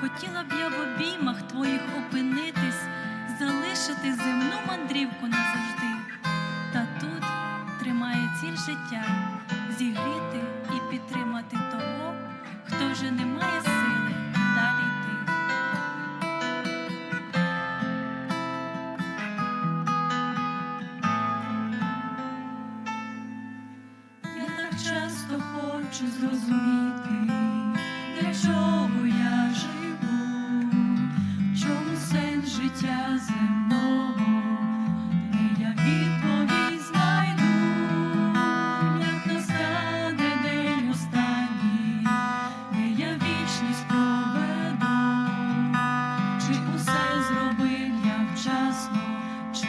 Хотіла б я в обіймах твоїх опинитись, залишити земну мандрівку назавжди. Та тут тримає ціль життя зігріти і підтримати того, хто вже не має сили далі йти. Я так часто хочу зрозуміти, усе зробив я вчасно. чи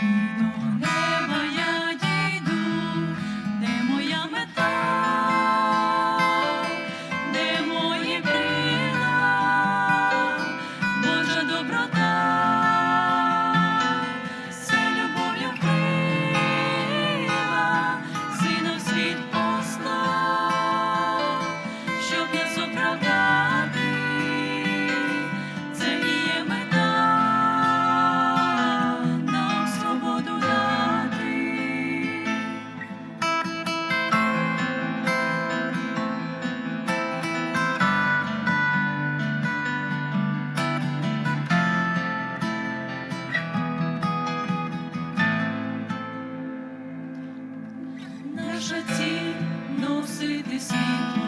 житті носити світ.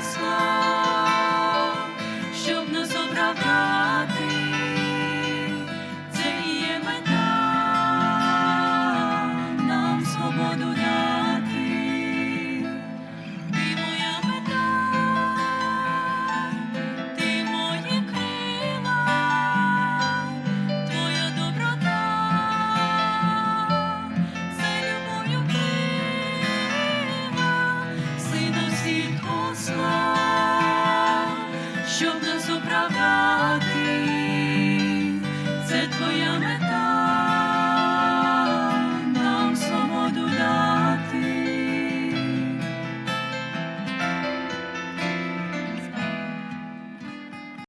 slow. Твоя